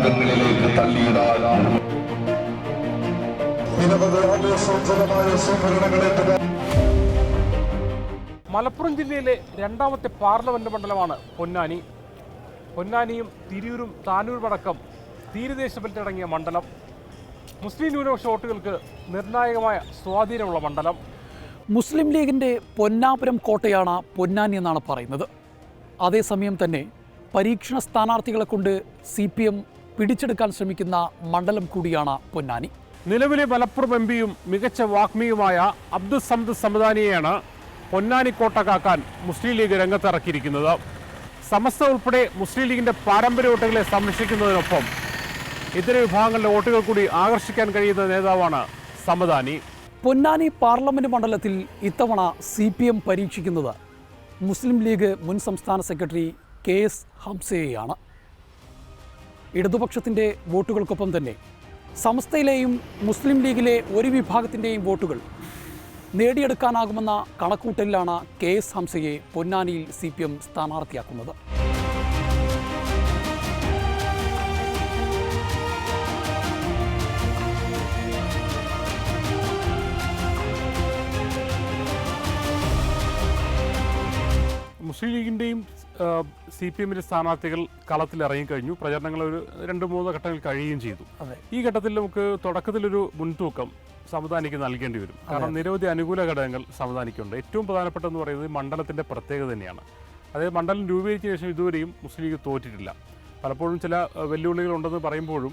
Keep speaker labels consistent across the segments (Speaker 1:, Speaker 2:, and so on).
Speaker 1: തടാകങ്ങളിലേക്ക് തള്ളിയിടാൻ.
Speaker 2: നിരവധി ആവേശോജ്വലമായ സംഭരണങ്ങളെ
Speaker 3: മലപ്പുറം ജില്ലയിലെ രണ്ടാമത്തെ പാർലമെന്റ് മണ്ഡലമാണ് പൊന്നാനി. പൊന്നാനിയും തിരൂരും താനൂരുമടക്കം തീരദേശ ബെൽറ്റടങ്ങിയ മണ്ഡലം. മുസ്ലിം ന്യൂനപക്ഷ വോട്ടുകൾക്ക് നിർണായകമായ സ്വാധീനമുള്ള മണ്ഡലം.
Speaker 4: മുസ്ലിം ലീഗിന്റെ പൊന്നാപുരം കോട്ടയാണ് പൊന്നാനി എന്നാണ് പറയുന്നത്. അതേസമയം തന്നെ പരീക്ഷണ സ്ഥാനാർത്ഥികളെ കൊണ്ട് സി പി എം പിടിച്ചെടുക്കാൻ ശ്രമിക്കുന്ന മണ്ഡലം കൂടിയാണ് പൊന്നാനി.
Speaker 3: നിലവിലെ മലപ്പുറം എം പിയും മികച്ച വാഗ്മിയുമായ അബ്ദുൽ സമദ് സമദാനിയെയാണ് പൊന്നാനി കോട്ട കാക്കാൻ മുസ്ലിം ലീഗ് രംഗത്തിറക്കിയിരിക്കുന്നത്. സമസ്ത ഉൾപ്പെടെ മുസ്ലിം ലീഗിന്റെ പാരമ്പര്യ വോട്ടുകളെ സംരക്ഷിക്കുന്നതിനൊപ്പം ഇതര വിഭാഗങ്ങളുടെ വോട്ടുകൾ കൂടി ആകർഷിക്കാൻ കഴിയുന്ന നേതാവാണ് സമദാനി.
Speaker 4: പൊന്നാനി പാർലമെന്റ് മണ്ഡലത്തിൽ ഇത്തവണ സി പി എം പരീക്ഷിക്കുന്നത് മുസ്ലിം ലീഗ് മുൻ സംസ്ഥാന സെക്രട്ടറി കെ എസ് ഹംസയെയാണ്. ഇടതുപക്ഷത്തിന്റെ വോട്ടുകൾക്കൊപ്പം തന്നെ സമസ്തയിലെയും മുസ്ലിം ലീഗിലെ ഒരു വിഭാഗത്തിന്റെയും വോട്ടുകൾ നേടിയെടുക്കാനാകുമെന്ന കണക്കൂട്ടലിലാണ് കെ എസ് ഹംസയെ പൊന്നാനിയിൽ സി പി എം സ്ഥാനാർത്ഥിയാക്കുന്നത്.
Speaker 3: മുസ്ലിം ലീഗിന്റെയും സി പി എമ്മിന്റെ സ്ഥാനാർത്ഥികൾ കളത്തിൽ ഇറങ്ങിക്കഴിഞ്ഞു പ്രചരണങ്ങൾ ഒരു രണ്ട് മൂന്ന് ഘട്ടങ്ങൾ കഴിയുകയും ചെയ്തു. ഈ ഘട്ടത്തിൽ നമുക്ക് തുടക്കത്തിലൊരു മുൻതൂക്കം സംവിധാനിക്ക് നൽകേണ്ടി വരും. കാരണം നിരവധി അനുകൂല ഘടകങ്ങൾ സംവിധാനിക്കുണ്ട് ഏറ്റവും പ്രധാനപ്പെട്ടതെന്ന് പറയുന്നത് മണ്ഡലത്തിന്റെ പ്രത്യേകത തന്നെയാണ്. അതായത് മണ്ഡലം രൂപീകരിച്ച ശേഷം ഇതുവരെയും മുസ്ലിം ലീഗ് തോറ്റിട്ടില്ല. പലപ്പോഴും ചില വെല്ലുവിളികൾ ഉണ്ടെന്ന് പറയുമ്പോഴും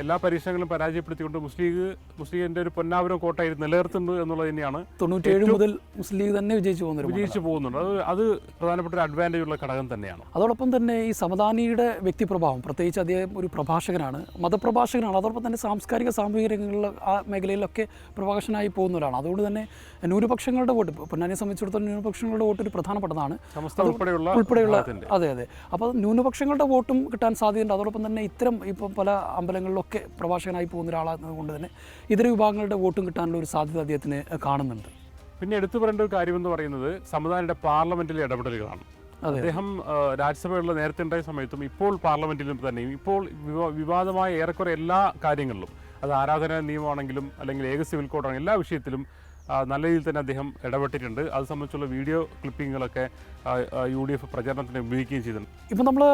Speaker 3: എല്ലാ പരീക്ഷണങ്ങളും പരാജയപ്പെടുത്തിക്കൊണ്ട് മുസ്ലിം ലീഗ് മുസ്ലിം ലീഗിന്റെ ഒരു പൊന്നാപുരം കോട്ടയിൽ നിലനിർത്തുന്നു എന്നുള്ളത് തന്നെയാണ്
Speaker 4: മുതൽ മുസ്ലിം ലീഗ് തന്നെ വിജയിച്ചു പോകുന്നൊരു
Speaker 3: വിജയിച്ചു പോകുന്നുണ്ട്. അത് അത് പ്രധാനപ്പെട്ട ഒരു അഡ്വാന്റേജ് ഉള്ള ഘടകം തന്നെയാണ്.
Speaker 4: അതോടൊപ്പം തന്നെ ഈ സമദാനിയുടെ വ്യക്തിപ്രഭാവം പ്രത്യേകിച്ച് അദ്ദേഹം ഒരു പ്രഭാഷകനാണ് മതപ്രഭാഷകനാണ് അതോടൊപ്പം തന്നെ സാംസ്കാരിക സാമൂഹിക രംഗങ്ങളിലെ ആ മേഖലയിലൊക്കെ പ്രഭാഷകനായി പോകുന്ന പോകുന്നവരാണ്. അതുകൊണ്ട് തന്നെ ന്യൂനപക്ഷങ്ങളുടെ വോട്ട് പൊന്നാനിയെ സംബന്ധിച്ചിടത്തോളം ന്യൂനപക്ഷങ്ങളുടെ വോട്ട് ഒരു പ്രധാനപ്പെട്ടതാണ്.
Speaker 3: ഉൾപ്പെടെയുള്ള
Speaker 4: ഉൾപ്പെടെയുള്ള അതെ അതെ. അപ്പോൾ ന്യൂനപക്ഷങ്ങളുടെ വോട്ടും കിട്ടാൻ സാധ്യതയുണ്ട്. അതോടൊപ്പം തന്നെ ഇത്തരം ഇപ്പം പല അമ്പലങ്ങളിലൊക്കെ പ്രഭാഷകനായി പോകുന്ന ഒരാളാകുന്നത് കൊണ്ട് തന്നെ ഇതര വിഭാഗങ്ങളുടെ വോട്ടും കിട്ടാനുള്ള ഒരു സാധ്യത അദ്ദേഹത്തിന് കാണുന്നുണ്ട്.
Speaker 3: പിന്നെ എടുത്തു പറയേണ്ട ഒരു കാര്യമെന്ന് പറയുന്നത് സമുദായയുടെ പാർലമെന്റിലെ ഇടപെടലുകളാണ്. അദ്ദേഹം രാജ്യസഭയുള്ള നേരത്തെ ഉണ്ടായ സമയത്തും ഇപ്പോൾ പാർലമെന്റിലും തന്നെയും ഇപ്പോൾ വിവാദമായ ഏറെക്കുറെ എല്ലാ കാര്യങ്ങളിലും അത് ആരാധന നിയമമാണെങ്കിലും അല്ലെങ്കിൽ ഏക സിവിൽ കോഡാണെങ്കിലും എല്ലാ വിഷയത്തിലും നല്ല രീതിയിൽ തന്നെ അദ്ദേഹം ഇടപെട്ടിട്ടുണ്ട്. അത് സംബന്ധിച്ചുള്ള വീഡിയോ ക്ലിപ്പിങ്ങുകളൊക്കെ യു ഡി എഫ് പ്രചാരണത്തിന് ഉപയോഗിക്കുകയും ചെയ്തിട്ടുണ്ട്.
Speaker 4: ഇപ്പം നമ്മൾ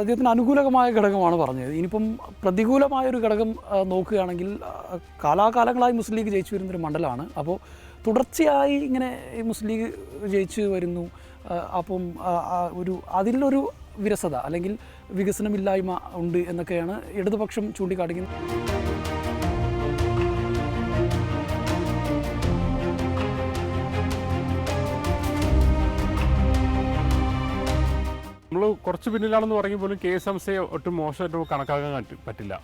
Speaker 4: അദ്ദേഹത്തിന് അനുകൂലമായ ഘടകമാണ് പറഞ്ഞത്. ഇനിയിപ്പം പ്രതികൂലമായ ഒരു ഘടകം നോക്കുകയാണെങ്കിൽ കാലാകാലങ്ങളായി മുസ്ലിം ലീഗ് ജയിച്ചു വരുന്നൊരു മണ്ഡലമാണ്. അപ്പോൾ തുടർച്ചയായി ഇങ്ങനെ മുസ്ലിം ലീഗ് ജയിച്ചു വരുന്നു. അപ്പം ഒരു അതിലൊരു വിരസത അല്ലെങ്കിൽ വികസനമില്ലായ്മ ഉണ്ട് എന്നൊക്കെയാണ് ഇടതുപക്ഷം ചൂണ്ടിക്കാണിക്കുന്നത്
Speaker 3: കുറച്ച് പിന്നിലാണെന്ന് പറയുമ്പോൾ പോലും കെ എസ് എം സിയെ ഒട്ടും മോശമായിട്ട് നമുക്ക് കണക്കാക്കാൻ പറ്റില്ല.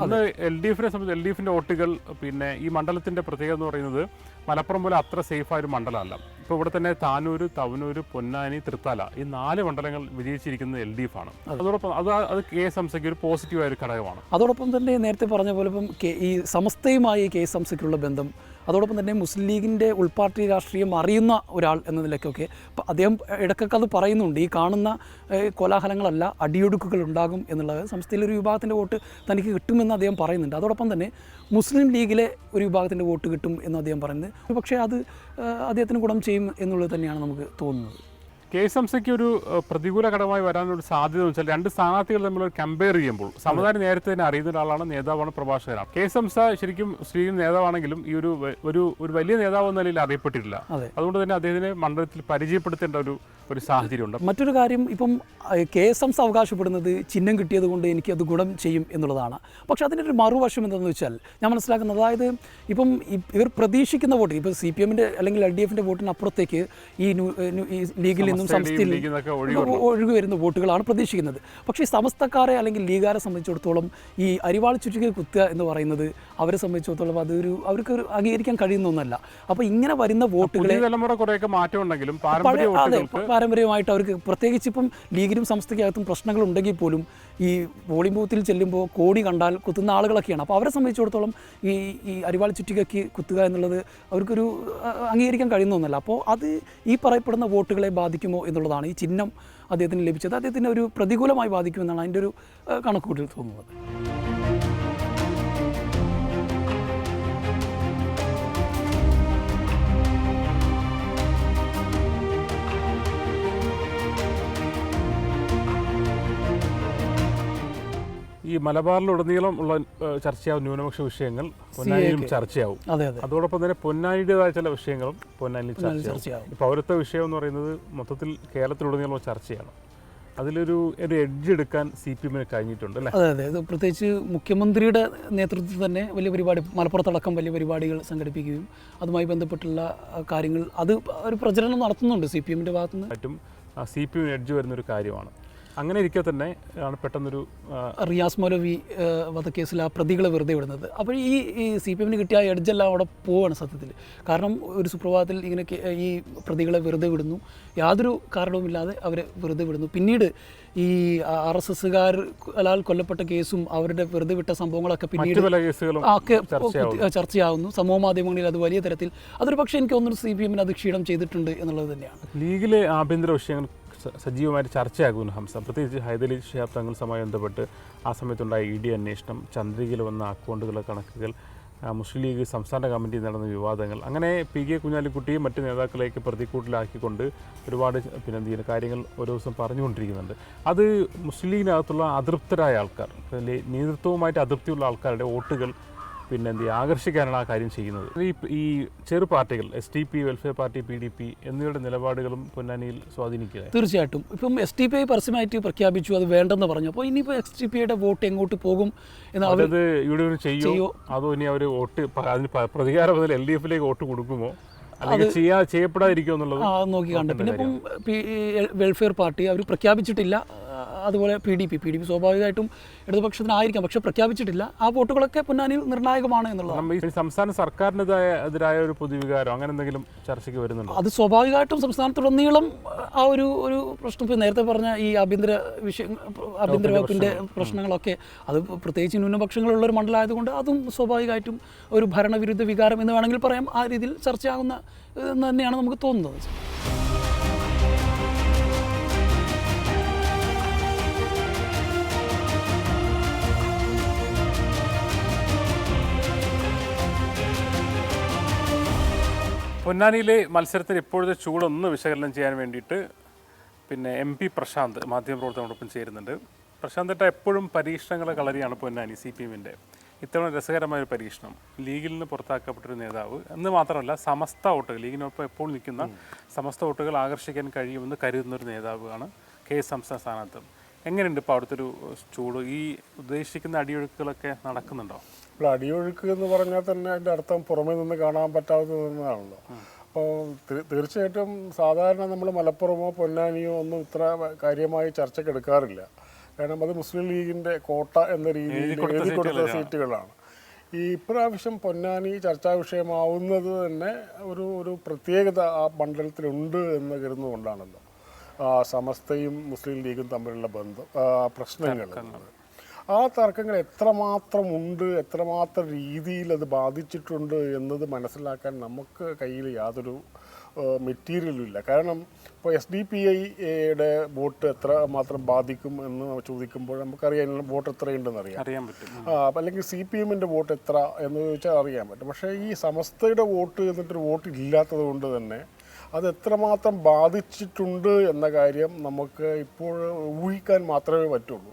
Speaker 3: ഒന്ന് എൽ ഡി എഫിനെ സംബന്ധിച്ച് എൽ ഡി എഫിന്റെ വോട്ടുകൾ പിന്നെ ഈ മണ്ഡലത്തിന്റെ പ്രത്യേകത എന്ന് പറയുന്നത് മലപ്പുറം പോലെ അത്ര സേഫായ ഒരു മണ്ഡലമല്ല. ഇപ്പോൾ ഇവിടെ തന്നെ താനൂർ തവനൂർ പൊന്നാനി തൃത്താല ഈ നാല് മണ്ഡലങ്ങൾ വിജയിച്ചിരിക്കുന്നത് എൽ ഡി എഫ് ആണ് അതോടൊപ്പം അത് അത് കെ എസ് എം സിക്ക് ഒരു പോസിറ്റീവായ ഒരു ഘടകമാണ്.
Speaker 4: അതോടൊപ്പം തന്നെ നേരത്തെ പറഞ്ഞ പോലെ ഇപ്പം ഈ സമസ്തയുമായി കെ എസ് എംസിക്കുള്ള ബന്ധം അതോടൊപ്പം തന്നെ മുസ്ലിം ലീഗിന്റെ ഉൾപാർട്ടി രാഷ്ട്രീയം അറിയുന്ന ഒരാൾ എന്ന നിലയ്ക്കൊക്കെ അദ്ദേഹം ഇടയ്ക്കൊക്കെ അത് പറയുന്നുണ്ട്. ഈ കാണുന്ന കോലാഹലങ്ങളല്ല അടിയൊടുക്കുകൾ ഉണ്ടാകും എന്നുള്ളത് സംസ്ഥയിലെ ഒരു വിഭാഗത്തിന്റെ വോട്ട് തനിക്ക് കിട്ടുമെന്ന് അദ്ദേഹം പറയുന്നുണ്ട്. അതോടൊപ്പം തന്നെ മുസ്ലിം ലീഗിലെ ഒരു വിഭാഗത്തിന്റെ വോട്ട് കിട്ടും എന്ന് അദ്ദേഹം പറയുന്നത് പക്ഷേ അത് അദ്ദേഹത്തിന് ഗുണം ചെയ്യും എന്നുള്ളത് തന്നെയാണ് നമുക്ക് തോന്നുന്നത്.
Speaker 3: കെ എസ് എം സിക്ക് ഒരു പ്രതികൂല ഘടകമായി വരാനൊരു സാധ്യത എന്ന് വെച്ചാൽ രണ്ട് സ്ഥാനാർത്ഥികൾ തമ്മിൽ കമ്പയർ ചെയ്യുമ്പോൾ സമുദായം നേരത്തെ തന്നെ അറിയുന്ന ഒരാളാണ് നേതാവാണ് പ്രഭാഷകനാണ് കെ എസ് എം സ ശരിക്കും സ്ത്രീ നേതാവാണെങ്കിലും ഈ ഒരു ഒരു ഒരു വലിയ നേതാവ് എന്ന നിലയിൽ അറിയപ്പെട്ടിട്ടില്ല. അതുകൊണ്ട് തന്നെ അദ്ദേഹത്തിനെ മണ്ഡലത്തിൽ പരിചയപ്പെടുത്തേണ്ട ഒരു ഒരു സാഹചര്യമുണ്ട്.
Speaker 4: മറ്റൊരു കാര്യം ഇപ്പം കെ എസ് എം സ അവകാശപ്പെടുന്നത് ചിഹ്നം കിട്ടിയത് കൊണ്ട് എനിക്ക് അത് ഗുണം ചെയ്യും എന്നുള്ളതാണ്. പക്ഷെ അതിന്റെ ഒരു മറുവശം എന്താണെന്ന് വെച്ചാൽ ഞാൻ മനസ്സിലാക്കുന്നത് അതായത് ഇപ്പം ഇവർ പ്രതീക്ഷിക്കുന്ന വോട്ട് ഇപ്പോൾ സി പി എമ്മിന്റെ അല്ലെങ്കിൽ എൽ ഡി എഫിന്റെ വോട്ടിന് അപ്പുറത്തേക്ക് ഈ ന്യൂ- ന്യൂ- ഈ ലീഗിൽ നിന്നും സംസ്ഥയിൽ
Speaker 3: ഒഴുകി
Speaker 4: വരുന്ന വോട്ടുകളാണ് പ്രതീക്ഷിക്കുന്നത്. പക്ഷേ സമസ്തക്കാരെ അല്ലെങ്കിൽ ലീഗാരെ സംബന്ധിച്ചിടത്തോളം ഈ അരിവാൾ ചുറ്റിക കുത്തുക എന്ന് പറയുന്നത് അവരെ സംബന്ധിച്ചിടത്തോളം അതൊരു അവർക്ക് ഒരു അംഗീകരിക്കാൻ കഴിയുന്ന ഒന്നല്ല. അപ്പോൾ ഇങ്ങനെ വരുന്ന വോട്ടുകളെ അതെ പാരമ്പര്യമായിട്ട് അവർക്ക് പ്രത്യേകിച്ച് ഇപ്പം ലീഗിനും സംസ്ഥയ്ക്കകത്തും പ്രശ്നങ്ങൾ ഉണ്ടെങ്കിൽ പോലും ഈ പോളിംഗ് ബൂത്തിൽ ചെല്ലുമ്പോൾ കോടി കണ്ടാൽ കുത്തുന്ന ആളുകളൊക്കെയാണ്. അപ്പോൾ അവരെ സംബന്ധിച്ചിടത്തോളം ഈ ഈ അരിവാളി ചുറ്റികയ്ക്ക് കുത്തുക എന്നുള്ളത് അവർക്കൊരു അംഗീകരിക്കാൻ കഴിയുന്ന ഒന്നല്ല. അപ്പോൾ അത് ഈ പറയപ്പെടുന്ന വോട്ടുകളെ ബാധിക്കുമോ എന്നുള്ളതാണ് ഈ ചിഹ്നം അദ്ദേഹത്തിന് ലഭിച്ചത്. അദ്ദേഹത്തിന് ഒരു പ്രതികൂലമായി ബാധിക്കുമെന്നാണ് അതിന്റെ ഒരു കണക്കുകൂട്ടൽ തോന്നുന്നത്.
Speaker 3: മലബാറിലുടനീളം ഉള്ള ചർച്ചയാവും ന്യൂനപക്ഷ വിഷയങ്ങൾ. പൊന്നാനിയിലും ചർച്ചയാവും.
Speaker 4: അതെ അതെ.
Speaker 3: അതോടൊപ്പം തന്നെ പൊന്നാനിയുടേതായ ചില വിഷയങ്ങളും പൊന്നാനിയിൽ ചർച്ചയാവും. ഈ പൗരത്വ വിഷയം എന്ന് പറയുന്നത് മൊത്തത്തിൽ കേരളത്തിലുടനീളം ചർച്ചയാണ്. അതിലൊരു ഒരു എഡ്ജ് എടുക്കാൻ സി പി എമ്മിന് കഴിഞ്ഞിട്ടുണ്ട് അല്ലേ?
Speaker 4: അതെ അതെ. പ്രത്യേകിച്ച് മുഖ്യമന്ത്രിയുടെ നേതൃത്വത്തിൽ തന്നെ വലിയ പരിപാടി മലപ്പുറത്തടക്കം വലിയ പരിപാടികൾ സംഘടിപ്പിക്കുകയും അതുമായി ബന്ധപ്പെട്ടുള്ള കാര്യങ്ങൾ അത് ഒരു പ്രചരണം നടത്തുന്നുണ്ട് സി പി എമ്മിന്റെ ഭാഗത്തുനിന്ന്.
Speaker 3: മറ്റും സി പി എമ്മിന് എഡ്ജ് വരുന്നൊരു കാര്യമാണ്. അങ്ങനെ ഇരിക്കെ തന്നെ ആണ് പെട്ടെന്നൊരു
Speaker 4: റിയാസ് മൗലവി വധക്കേസിൽ ആ പ്രതികളെ വെറുതെ വിടുന്നത്. അപ്പോൾ ഈ ഈ സി പി എമ്മിന് കിട്ടിയ ആ എഡ്ജെല്ലാം അവിടെ പോവാണ് സത്യത്തിൽ. കാരണം ഒരു സുപ്രഭാതത്തിൽ ഇങ്ങനെ ഈ പ്രതികളെ വെറുതെ വിടുന്നു. യാതൊരു കാരണവുമില്ലാതെ അവരെ വെറുതെ വിടുന്നു. പിന്നീട് ഈ ആർ എസ് എസ്സുകാരാൽ കൊല്ലപ്പെട്ട കേസും അവരുടെ വെറുതെ വിട്ട സംഭവങ്ങളൊക്കെ പിന്നീട് ഒക്കെ
Speaker 3: ചർച്ചയാവുന്നു.
Speaker 4: സമൂഹ മാധ്യമങ്ങളിൽ അത് വലിയ തരത്തിൽ. അതൊരു പക്ഷേ എനിക്ക് തോന്നുന്നു സി പി എമ്മിന് അത് ക്ഷീണം ചെയ്തിട്ടുണ്ട് എന്നുള്ളത് തന്നെയാണ്.
Speaker 3: ലീഗിലെ ആഭ്യന്തര വിഷയങ്ങൾ സജീവമായിട്ട് ചർച്ചയാകുന്നു ഹംസ. പ്രത്യേകിച്ച് ഹൈദലി ഷിഹാബ് തങ്ങളുമായി ബന്ധപ്പെട്ട് ആ സമയത്തുണ്ടായ ഇ ഡി അന്വേഷണം ചന്ദ്രികയിൽ വന്ന അക്കൗണ്ടുകളുടെ കണക്കുകൾ മുസ്ലിം ലീഗ് സംസ്ഥാന കമ്മിറ്റി നടന്ന വിവാദങ്ങൾ അങ്ങനെ പി കെ കുഞ്ഞാലിക്കുട്ടിയും മറ്റ് നേതാക്കളെയൊക്കെ പ്രതിക്കൂട്ടിലാക്കിക്കൊണ്ട് ഒരുപാട് പിന്നെ എന്ത് കാര്യങ്ങൾ ഓരോ ദിവസം പറഞ്ഞുകൊണ്ടിരിക്കുന്നുണ്ട്. അത് മുസ്ലിം ലീഗിനകത്തുള്ള അതൃപ്തരായ ആൾക്കാർ നേതൃത്വവുമായിട്ട് അതൃപ്തിയുള്ള ആൾക്കാരുടെ വോട്ടുകൾ പിന്നെ എന്ത് ആകർഷിക്കാനാണ് ആ കാര്യം ചെയ്യുന്നത്. ഈ ഈ ചെറു പാർട്ടികൾ S T P welfare party P D P എന്നിവയുടെ നിലപാടുകളും പൊന്നാനിയിൽ സ്വാധീനിക്കുക
Speaker 4: തീർച്ചയായിട്ടും. ഇപ്പം എസ് ടി പി ഐ പരസ്യമായിട്ട് പ്രഖ്യാപിച്ചു അത് വേണ്ടെന്ന് പറഞ്ഞു. അപ്പോൾ ഇനിയിപ്പോൾ എസ് ടി പി ഐയുടെ വോട്ട് എങ്ങോട്ട് പോകും എന്ന്
Speaker 3: അവരത് യു എഫിന് ചെയ്യോ? അതോ ഇനി അവർ വോട്ട് അതിന് പ്രതികാരം മുതൽ എൽ ഡി എഫിലേക്ക് വോട്ട് കൊടുക്കുമോ? ചെയ്യാ ചെയ്യപ്പെടാതിരിക്കുമോ എന്നുള്ളത്
Speaker 4: നോക്കി കണ്ടു പിന്നെ ഇപ്പം വെൽഫെയർ പാർട്ടി അവർ പ്രഖ്യാപിച്ചിട്ടില്ല. അതുപോലെ P D P. P D P സ്വാഭാവികമായിട്ടും ഇടതുപക്ഷത്തിനായിരിക്കാം പക്ഷെ പ്രഖ്യാപിച്ചിട്ടില്ല. ആ വോട്ടുകളൊക്കെ പൊന്നാനി നിർണായകമാണ്
Speaker 3: എന്നുള്ളത് സംസ്ഥാന സർക്കാരിനെതിരായ എതിരായ ഒരു പൊതുവികാരം അങ്ങനെ എന്തെങ്കിലും ചർച്ചയ്ക്ക് വരുന്നുണ്ട്?
Speaker 4: അത് സ്വാഭാവികമായിട്ടും സംസ്ഥാനത്തുടനീളം ആ ഒരു ഒരു പ്രശ്നം ഇപ്പോൾ നേരത്തെ പറഞ്ഞ ഈ ആഭ്യന്തര വിഷയ ആഭ്യന്തര വകുപ്പിന്റെ പ്രശ്നങ്ങളൊക്കെ അത് പ്രത്യേകിച്ച് ന്യൂനപക്ഷങ്ങളുള്ള ഒരു മണ്ഡലമായതുകൊണ്ട് അതും സ്വാഭാവികമായിട്ടും ഒരു ഭരണവിരുദ്ധ വികാരം എന്ന് വേണമെങ്കിൽ പറയാം. ആ രീതിയിൽ ചർച്ചയാകുന്ന തന്നെയാണ് നമുക്ക് തോന്നുന്നത്.
Speaker 3: പൊന്നാനിയിലെ മത്സരത്തിൽ ഇപ്പോഴത്തെ ചൂടൊന്ന് വിശകലനം ചെയ്യാൻ വേണ്ടിയിട്ട് പിന്നെ എം പി പ്രശാന്ത് മാധ്യമപ്രവർത്തകനോടൊപ്പം ചേരുന്നുണ്ട്. പ്രശാന്ത് ഏട്ടാ എപ്പോഴും പരീക്ഷണങ്ങളെ കളരിയാണ് പൊന്നാനി സി പി എമ്മിന്റെ. ഇത്തവണ രസകരമായ ഒരു പരീക്ഷണം. ലീഗിൽ നിന്ന് പുറത്താക്കപ്പെട്ടൊരു നേതാവ്. എന്ന് മാത്രമല്ല സമസ്ത വോട്ടുകൾ ലീഗിനൊപ്പം എപ്പോൾ നിൽക്കുന്ന സമസ്ത വോട്ടുകൾ ആകർഷിക്കാൻ കഴിയുമെന്ന് കരുതുന്ന ഒരു നേതാവാണ് കെ എസ് സംസ്ഥാന സ്ഥാനാർത്ഥം. എങ്ങനെയുണ്ട് ഇപ്പോൾ അവിടുത്തെ ഒരു ചൂട്? ഈ ഉദ്ദേശിക്കുന്ന അടിയൊഴുക്കുകളൊക്കെ നടക്കുന്നുണ്ടോ?
Speaker 5: ഇപ്പോൾ അടിയൊഴുക്ക് എന്ന് പറഞ്ഞാൽ തന്നെ അതിന്റെ അർത്ഥം പുറമേ നിന്ന് കാണാൻ പറ്റാത്തതെന്നാണല്ലോ അപ്പോൾ തീർച്ചയായിട്ടും സാധാരണ നമ്മൾ മലപ്പുറമോ പൊന്നാനിയോ ഒന്നും ഇത്ര കാര്യമായി ചർച്ചയ്ക്ക് എടുക്കാറില്ല. കാരണം അത് മുസ്ലിം ലീഗിന്റെ കോട്ട എന്ന രീതിയിൽ എഴുതി കൊടുത്ത സീറ്റുകളാണ്. ഈ ഇപ്രാവശ്യം പൊന്നാനി ചർച്ചാ വിഷയമാവുന്നത് തന്നെ ഒരു ഒരു പ്രത്യേകത ആ മണ്ഡലത്തിലുണ്ട് എന്ന് കരുതുന്നതുകൊണ്ടാണല്ലോ. സമസ്തയും മുസ്ലിം ലീഗും തമ്മിലുള്ള ബന്ധം പ്രശ്നങ്ങൾ. ആ തർക്കങ്ങൾ എത്രമാത്രം ഉണ്ട് എത്രമാത്രം രീതിയിൽ അത് ബാധിച്ചിട്ടുണ്ട് എന്നത് മനസ്സിലാക്കാൻ നമുക്ക് കയ്യിൽ യാതൊരു മെറ്റീരിയലും ഇല്ല. കാരണം ഇപ്പോൾ എസ് ഡി പി ഐയുടെ വോട്ട് എത്ര മാത്രം ബാധിക്കും എന്ന് ചോദിക്കുമ്പോൾ നമുക്കറിയാം വോട്ട് എത്രയുണ്ടെന്ന് അറിയാം.
Speaker 3: അറിയാൻ പറ്റും.
Speaker 5: അല്ലെങ്കിൽ സി പി എമ്മിന്റെ വോട്ട് എത്ര എന്ന് ചോദിച്ചാൽ അറിയാൻ പറ്റും. പക്ഷേ ഈ സമസ്തയുടെ വോട്ട് എന്നിട്ടൊരു വോട്ട് ഇല്ലാത്തത് കൊണ്ട് തന്നെ അത് എത്രമാത്രം ബാധിച്ചിട്ടുണ്ട് എന്ന കാര്യം നമുക്ക് ഇപ്പോൾ ഊഹിക്കാൻ മാത്രമേ പറ്റുള്ളൂ.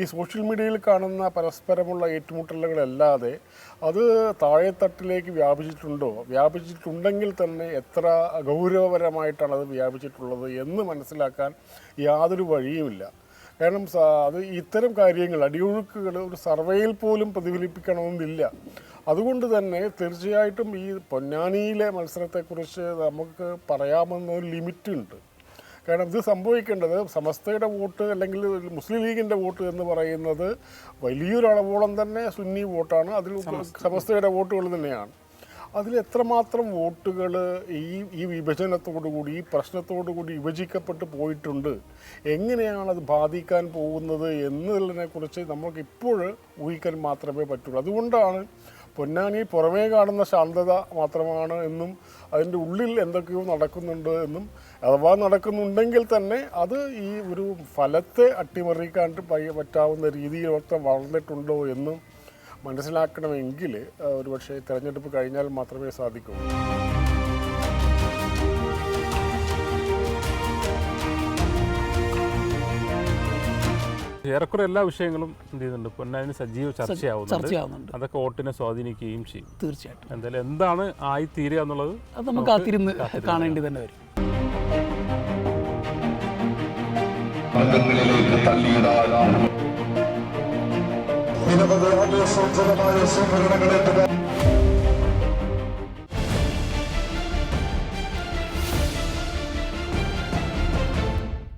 Speaker 5: ഈ സോഷ്യൽ മീഡിയയിൽ കാണുന്ന പരസ്പരമുള്ള ഏറ്റുമുട്ടലുകളല്ലാതെ അത് താഴെത്തട്ടിലേക്ക് വ്യാപിച്ചിട്ടുണ്ടോ? വ്യാപിച്ചിട്ടുണ്ടെങ്കിൽ തന്നെ എത്ര ഗൗരവപരമായിട്ടാണ് അത് വ്യാപിച്ചിട്ടുള്ളത് എന്ന് മനസ്സിലാക്കാൻ യാതൊരു വഴിയുമില്ല. കാരണം അത് ഇത്തരം കാര്യങ്ങൾ അടിയൊഴുക്കുകൾ ഒരു സർവേയിൽ പോലും പ്രതിഫലിപ്പിക്കണമെന്നില്ല. അതുകൊണ്ട് തന്നെ തീർച്ചയായിട്ടും ഈ പൊന്നാനിയിലെ മത്സരത്തെക്കുറിച്ച് നമുക്ക് പറയാമെന്നൊരു ലിമിറ്റ് ഉണ്ട് കാരണം ഇത് സംഭവിക്കേണ്ടത് സമസ്തയുടെ വോട്ട് അല്ലെങ്കിൽ മുസ്ലിം ലീഗിന്റെ വോട്ട് എന്ന് പറയുന്നത് വലിയൊരളവോളം തന്നെ സുന്നി വോട്ടാണ്. അതിൽ സമസ്തയുടെ വോട്ടുകൾ തന്നെയാണ്. അതിൽ എത്രമാത്രം വോട്ടുകൾ ഈ ഈ വിഭജനത്തോടു കൂടി ഈ പ്രശ്നത്തോടു കൂടി വിഭജിക്കപ്പെട്ട് പോയിട്ടുണ്ട്? എങ്ങനെയാണ് അത് ബാധിക്കാൻ പോകുന്നത് എന്നതിനെ കുറിച്ച് നമുക്ക് ഇപ്പോൾ ഊഹിക്കാൻ മാത്രമേ പറ്റുള്ളൂ. അതുകൊണ്ടാണ് പൊന്നാനി പുറമേ കാണുന്ന ശാന്തത മാത്രമാണ് എന്നും അതിന്റെ ഉള്ളിൽ എന്തൊക്കെയോ നടക്കുന്നുണ്ട് എന്നും അഥവാ നടക്കുന്നുണ്ടെങ്കിൽ തന്നെ അത് ഈ ഒരു ഫലത്തെ അട്ടിമറിക്കാണ്ട് പറ്റാവുന്ന രീതിയിൽ ഒക്കെ വളർന്നിട്ടുണ്ടോ എന്നും മനസ്സിലാക്കണമെങ്കിൽ ഒരുപക്ഷെ തിരഞ്ഞെടുപ്പ് കഴിഞ്ഞാൽ മാത്രമേ സാധിക്കൂ.
Speaker 3: ഏറെക്കുറെ എല്ലാ വിഷയങ്ങളും എന്ത് ചെയ്യുന്നുണ്ട്? പൊന്നാനി സജീവ ചർച്ചയാവുന്നുണ്ട്.
Speaker 4: ചർച്ചയാവുന്നുണ്ട്.
Speaker 3: അതൊക്കെ വോട്ടിനെ സ്വാധീനിക്കുകയും ചെയ്യും.
Speaker 4: തീർച്ചയായിട്ടും.
Speaker 3: എന്തായാലും എന്താണ് ആയി തീരുക എന്നുള്ളത്
Speaker 4: അത് നമുക്ക് കാത്തിരുന്ന് കാണേണ്ടി തന്നെ വരും.
Speaker 1: മാർഗങ്ങളിലേക്ക് തള്ളിയിടാൻ.
Speaker 2: നിരവധി ആവേശോജ്വലമായ സംഘടനകളെ